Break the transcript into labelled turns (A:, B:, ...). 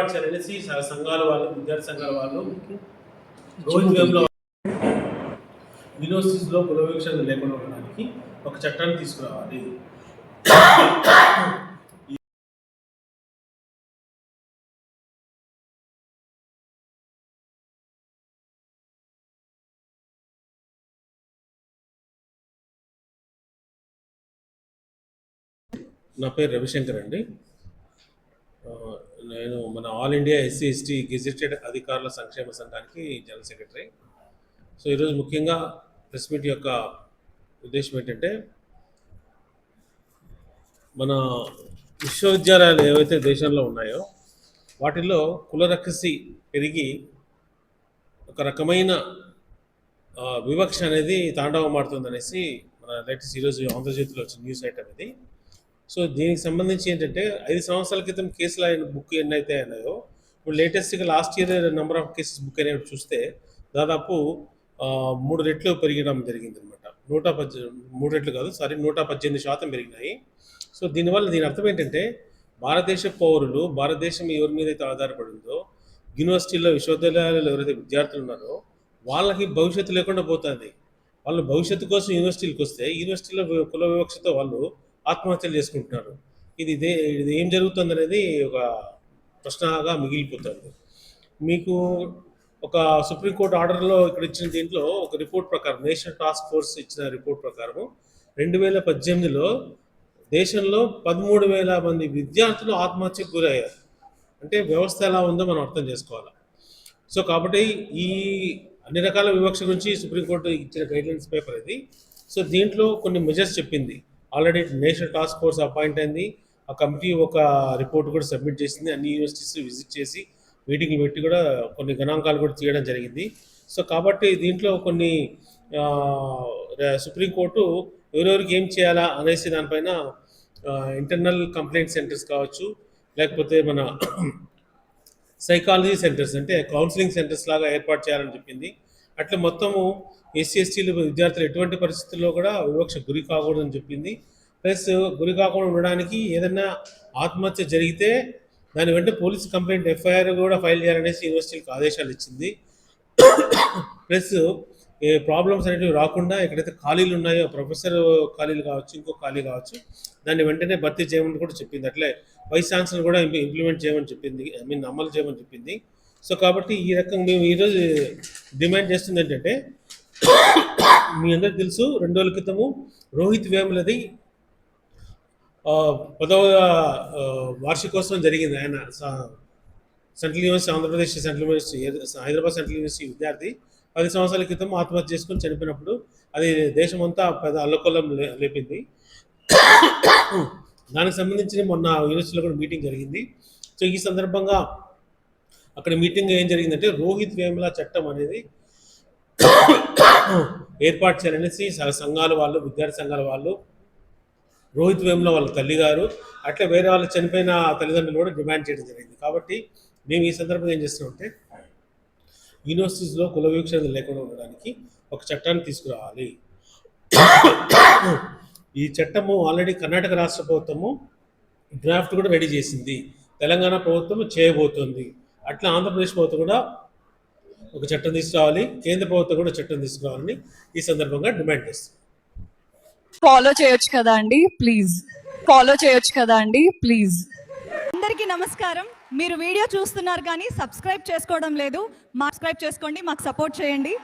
A: ఏర్పాటు చేయాలనేసి సంఘాల వాళ్ళు విద్యార్థి సంఘాల వాళ్ళు యూనివర్సిటీస్లో లేకుండా ఉండడానికి ఒక చట్టాన్ని తీసుకురావాలి. నా పేరు రవిశంకర్ అండి. నేను మన all India SC ST gazetted అధికారుల సంక్షేమ సంఘానికి జనరల్ సెక్రటరీ. సో ఈరోజు ముఖ్యంగా ప్రెస్ మీట్ యొక్క ఉద్దేశం ఏంటంటే మన విశ్వవిద్యాలయాలు ఏవైతే దేశంలో ఉన్నాయో వాటిల్లో కులరకసి పెరిగి ఒక రకమైన వివక్ష అనేది తాండవమాడుతుంది అనేసి మన లేటెస్ట్ ఈరోజు ఆంధ్రజ్యోతిలో వచ్చిన న్యూస్ ఐటమ్ ఇది. సో దీనికి సంబంధించి ఏంటంటే ఐదు సంవత్సరాల క్రితం కేసులు అయిన బుక్ ఎన్ని అయితే అయినాయో ఇప్పుడు లేటెస్ట్గా last year number of cases book అయినవి చూస్తే దాదాపు మూడు రెట్లు పెరిగడం జరిగింది అనమాట నూట పద్దె మూడు రెట్లు కాదు సారీ నూట పద్దెనిమిది శాతం పెరిగినాయి. సో దీనివల్ల దీని అర్థం ఏంటంటే భారతదేశ పౌరులు భారతదేశం ఎవరి మీద అయితే ఆధారపడిందో యూనివర్సిటీల్లో విశ్వవిద్యాలయాలలో ఎవరైతే విద్యార్థులు ఉన్నారో వాళ్ళకి భవిష్యత్తు లేకుండా పోతుంది. వాళ్ళు భవిష్యత్తు కోసం యూనివర్సిటీలకు వస్తే యూనివర్సిటీలో కుల వివక్షతో వాళ్ళు ఆత్మహత్యలు చేసుకుంటున్నారు. ఇది ఇదే ఇది ఏం జరుగుతుంది అనేది ఒక ప్రశ్నగా మిగిలిపోతుంది. మీకు ఒక సుప్రీంకోర్టు ఆర్డర్లో ఇక్కడ ఇచ్చిన దీంట్లో ఒక రిపోర్ట్ ప్రకారం నేషనల్ టాస్క్ ఫోర్స్ ఇచ్చిన రిపోర్ట్ ప్రకారం రెండు వేల పద్దెనిమిదిలో దేశంలో పదమూడు వేల మంది విద్యార్థులు ఆత్మహత్యకు గురయ్యారు. అంటే వ్యవస్థ ఎలా ఉందో మనం అర్థం చేసుకోవాలి? సో కాబట్టి ఈ అన్ని రకాల వివక్ష గురించి సుప్రీంకోర్టు ఇచ్చిన గైడ్లైన్స్ పేపర్ ఇది. సో దీంట్లో కొన్ని మెజర్స్ చెప్పింది. Already national task force appoint అయింది. ఆ కమిటీ ఒక రిపోర్ట్ కూడా సబ్మిట్ చేసింది. అన్ని యూనివర్సిటీస్ విజిట్ చేసి మీటింగ్లు పెట్టి కూడా కొన్ని గణాంకాలు కూడా తీయడం జరిగింది. సో కాబట్టి దీంట్లో కొన్ని సుప్రీంకోర్టు ఎవరెవరికి ఏం చేయాలా అనేసి దానిపైన ఇంటర్నల్ కంప్లైంట్ సెంటర్స్ కావచ్చు లేకపోతే మన సైకాలజీ సెంటర్స్ అంటే కౌన్సిలింగ్ సెంటర్స్ లాగా ఏర్పాటు చేయాలని చెప్పింది. అట్లా మొత్తము ఎస్సీ ఎస్టీలు విద్యార్థులు ఎటువంటి పరిస్థితుల్లో కూడా వివక్ష గురి కాకూడదని చెప్పింది. ప్లస్ గురి కాకుండా ఉండడానికి ఏదైనా ఆత్మహత్య జరిగితే దాని వెంట పోలీస్ కంప్లైంట్ ఎఫ్ఐఆర్ కూడా ఫైల్ చేయాలనేసి యూనివర్సిటీకి ఆదేశాలు ఇచ్చింది. ప్లస్ ఏ ప్రాబ్లమ్స్ అనేటివి రాకుండా ఎక్కడైతే ఖాళీలు ఉన్నాయో ప్రొఫెసర్ ఖాళీలు కావచ్చు ఇంకో ఖాళీ కావచ్చు దాన్ని వెంటనే భర్తీ చేయమని కూడా చెప్పింది. అట్లే వైస్ ఛాన్సలర్ కూడా ఇంప్లిమెంట్ చేయమని చెప్పింది ఐ మీన్ అమలు చేయమని చెప్పింది. సో కాబట్టి ఈ రకంగా మేము ఈరోజు డిమాండ్ చేస్తుంది ఏంటంటే మీ అందరికి తెలుసు రెండు రోజుల క్రితము రోహిత్ వేములది పదవ వార్షికోత్సవం జరిగింది. ఆయన central university Andhra Pradesh central university Hyderabad central university విద్యార్థి పది సంవత్సరాల క్రితం ఆత్మహత్య చేసుకుని చనిపోయినప్పుడు అది దేశమంతా పెద్ద అల్లకొల్లం లే- లేపింది. దానికి సంబంధించి మొన్న యూనివర్సిటీలో కూడా మీటింగ్ జరిగింది. సో ఈ సందర్భంగా అక్కడ మీటింగ్ ఏం జరిగిందంటే రోహిత్ వేముల చట్టం అనేది ఏర్పాటు చేయాలనేసి సంఘాల వాళ్ళు విద్యార్థి సంఘాల వాళ్ళు రోహిత్ వేముల వాళ్ళ తల్లిగారు అట్లా వేరే వాళ్ళు చనిపోయిన తల్లిదండ్రులు కూడా డిమాండ్ చేయడం జరిగింది. కాబట్టి మేము ఈ సందర్భంగా ఏం చేస్తున్నామంటే యూనివర్సిటీస్లో కుల వీక్షణ లేకుండా ఉండడానికి ఒక చట్టాన్ని తీసుకురావాలి. ఈ చట్టము ఆల్రెడీ కర్ణాటక రాష్ట్ర ప్రభుత్వము డ్రాఫ్ట్ కూడా రెడీ చేసింది. తెలంగాణ ప్రభుత్వం చేయబోతోంది. అట్లా ఆంధ్రప్రదేశ్ ప్రభుత్వం కూడా ఒక చట్టం తీసుకురావాలి కేంద్ర ప్రభుత్వం కూడా చట్టం తీసుకురావాలని ఈ సందర్భంగా డిమాండ్ చేస్తుంది.
B: ఫాలో చేయొచ్చు కదా అండి ప్లీజ్ ఫాలో చేయొచ్చు కదా అండి ప్లీజ్
C: అందరికీ నమస్కారం. మీరు వీడియో చూస్తున్నారు కానీ సబ్స్క్రైబ్ చేసుకోవడం లేదు. మా సబ్స్క్రైబ్ చేసుకోండి మాకు సపోర్ట్ చేయండి.